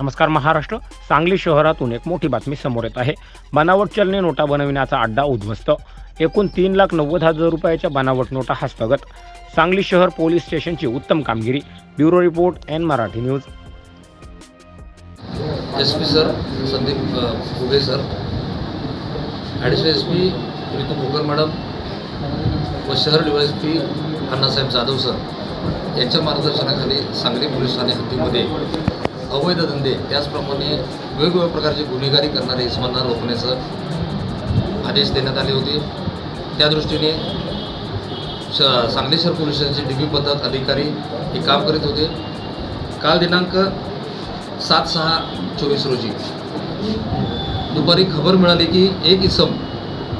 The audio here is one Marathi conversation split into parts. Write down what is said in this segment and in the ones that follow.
नमस्कार महाराष्ट्र. सांगली शहरातून एक मोठी बातमी समोर येत आहे. बनावट चलने नोटा बनविण्याचा अड्डा उद्ध्वस्त. एकूण तीन लाख नव्वद हजार रुपयाच्या बनावट नोटा हस्तगत. सांगली शहर पोलीस स्टेशनची उत्तम कामगिरी. Bureau report N Marathi news. S P sir Sandeep Phuge sir. Additional S P Ritu Bhokar madam. व शहर D S P Annasaheb Jadhav sir. यांच्या मार्गदर्शनाखाली सांगली पोलीस ठाणे हद्दीमध्ये अवैध धंदे त्याचप्रमाणे वेगवेगळ्या प्रकारचे गुन्हेगारी करणारे इसमांना रोखण्याचं आदेश देण्यात आले होते. त्या दृष्टीने श सांगली शहर पोलीस स्टेशनचे डी बी पथक अधिकारी हे काम करीत होते. काल दिनांक सात सहा चोवीस रोजी. दुपारी खबर मिळाली की एक इसम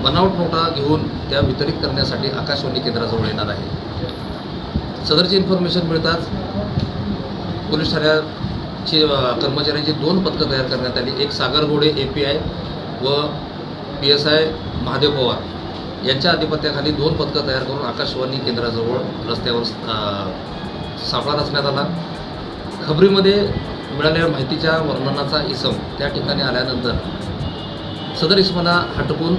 बनावट नोटा घेऊन त्या वितरित करण्यासाठी आकाशवाणी केंद्राजवळ येणार आहे. सदरची इन्फॉर्मेशन मिळताच पोलीस ठाण्यात चे कर्मचाऱ्यांची दोन पथकं तयार करण्यात आली. एक Sagar Ghode A P I व P S I Mahadev Pawar. यांच्या आधिपत्याखाली दोन पथकं तयार करून आकाशवाणी केंद्राजवळ रस्त्यावर सापळा रचण्यात आला. खबरीमध्ये मिळालेल्या माहितीच्या वर्णनाचा इसम त्या ठिकाणी आल्यानंतर सदर इसमाला हटकून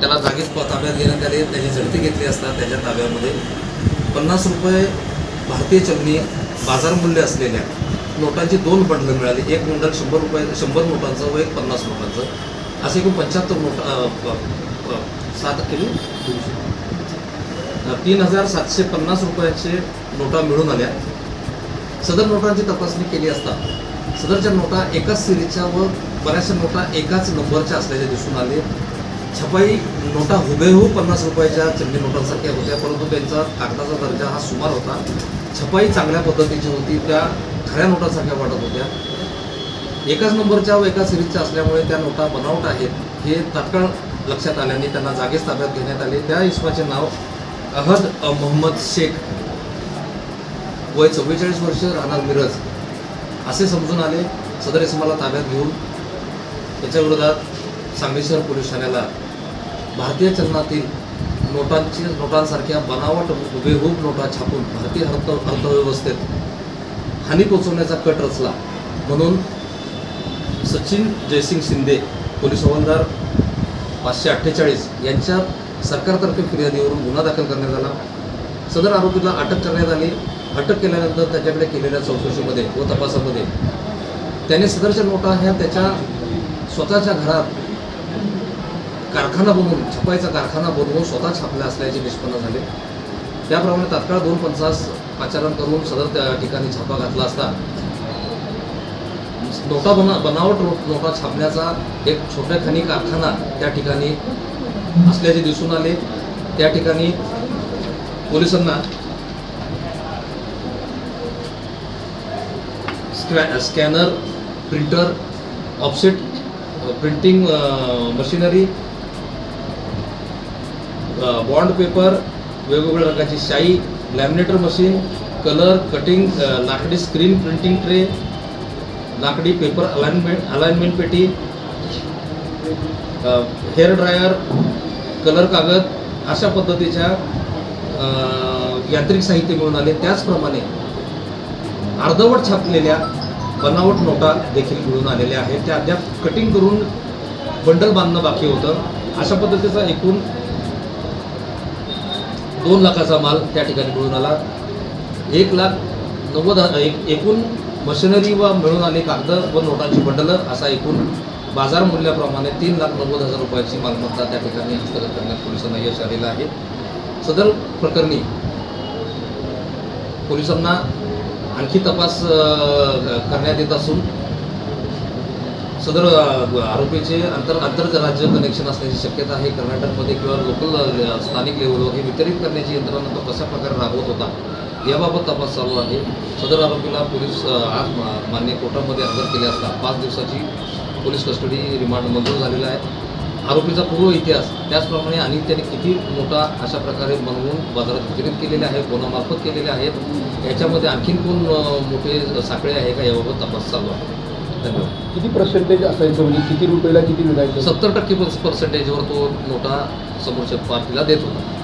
त्याला जागीच ताब्यात घेण्यात आले. त्याची झडती घेतली असता त्याच्या ताब्यामध्ये पन्नास रुपये भारतीय चलनी बाजारमूल्य असलेल्या नोटांची दोन बंडलं मिळाली. एक बंडल शंभर रुपये शंभर नोटांचं व एक पन्नास नोटांचं. असे एकूण पंच्याहत्तर नोट सात किलो. तीन हजार सातशे पन्नास रुपयाचे नोटा मिळून आल्या. सदर नोटांची तपासणी केली असता सदरच्या नोटा एकाच सिरीजच्या व बऱ्याचशा नोटा एकाच नंबरच्या असल्याचे दिसून आले. छपाई नोटा हुबेहूब पन्नास रुपयाच्या चिमणी नोटांसारख्या होत्या परंतु त्यांचा कागदाचा दर्जा हा सुमार होता. छपाई चांगल्या पद्धतीची होती. त्या खऱ्या नोटांसारख्या वाटत होत्या. एकाच नंबरच्या व एका सिरीजच्या असल्यामुळे त्या नोटा बनावट आहेत हे तात्काळ लक्षात आल्याने त्यांना जागेच ताब्यात घेण्यात आले. त्या इस्माचे नाव अहद मोहम्मद शेख. वय चव्वेचाळीस वर्ष राहणार मिरज. असे समजून आले सदर इसमाला ताब्यात घेऊन त्याच्या विरोधात सांगली शहर पोलीस ठाण्याला भारतीय चलनातील नोटांची नोटांसारख्या बनावट हुबेहूब नोटा छापून भारतीय अर्थ अर्थव्यवस्थेत हानी पोचवण्याचा कट रचला. म्हणून सचिन जयसिंग शिंदे पोलीस हवालदार पाचशे अठ्ठेचाळीस यांच्या सरकारतर्फे फिर्यादीवरून गुन्हा दाखल करण्यात आला. सदर आरोपीला अटक करण्यात आली. अटक केल्यानंतर त्याच्याकडे केलेल्या चौकशीमध्ये व तपासामध्ये त्याने सदरच्या नोटा ह्या त्याच्या स्वतःच्या घरात कारखाना बनवून छपाईचा कारखाना बनवून स्वतः छापल्या असल्याचे निष्पन्न झाले. त्याप्रमाणे तात्काळ दोन पंचास पाचारण करून सदर त्या ठिकाणी छापा घातला असता. नोटा बना बनावट नोटा छापण्याचा एक छोट्या खनी कारखाना त्या ठिकाणी असल्याचे दिसून आले. त्या ठिकाणी पोलिसांना स्कॅ scanner printer offset printing machinery bond paper वेगवेगळ्या रंगाची शाई लॅमिनेटर मशीन कलर कटिंग लाकडी स्क्रीन प्रिंटिंग ट्रे लाकडी पेपर अलाइनमेंट अलाइनमेंट पेटी हेअर ड्रायर कलर कागद अशा पद्धतीच्या यांत्रिक साहित्य मिळून आले. त्याचप्रमाणे अर्धवट छापलेल्या बनावट नोटा देखील मिळून आलेल्या आहेत. त्या अद्याप कटिंग करून बंडल बांधणं बाकी होतं. अशा पद्धतीचा एकूण दोन लाखाचा माल त्या ठिकाणी मिळून आला. एक लाख नव्वद एक एकूण मशिनरी व मिळून आले कागद व नोटांची बंडलं असा एकूण बाजार मूल्याप्रमाणे तीन लाख नव्वद हजार रुपयाची मालमत्ता त्या ठिकाणी हस्तगत करण्यात पोलिसांना यश आलेलं आहे. सदर प्रकरणी पोलिसांना आणखी तपास करण्यात येत असून सदर आरोपीचे आंतर आंतरराज्य कनेक्शन असण्याची शक्यता आहे. कर्नाटकमध्ये किंवा लोकल स्थानिक लेवलवर हे वितरित करण्याची यंत्रणा तो कशा प्रकारे राबवत होता याबाबत तपास चालू आहे. सदर आरोपीला पोलीस आज मा- मान्य कोर्टामध्ये हजर केले असता पाच दिवसाची पोलीस कस्टडी रिमांड मंजूर झालेला आहे. आरोपीचा पूर्व इतिहास त्याचप्रमाणे आणि त्याने किती मोठा अशा प्रकारे बनवून बाजारात वितरित केलेले आहे कोणामार्फत केलेले आहेत याच्यामध्ये आणखीन कोण मोठे साखळे आहे का याबाबत तपास चालू आहे. धन्यवाद. किती पर्सेंटेज असायचं? म्हणजे किती रुपयाला किती मिळायचं सत्तर टक्के पर्सेंटेजवर तो नोटा समोरच्या पार्टीला देत होता.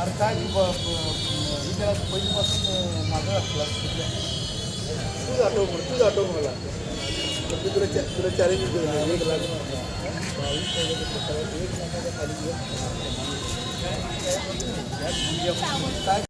अरे काय पैसे पासून माझं तूच आठव तूच आठव मला. तुला तुला चॅलेंज दिलं एक लाख बावीस हजार खाली काय?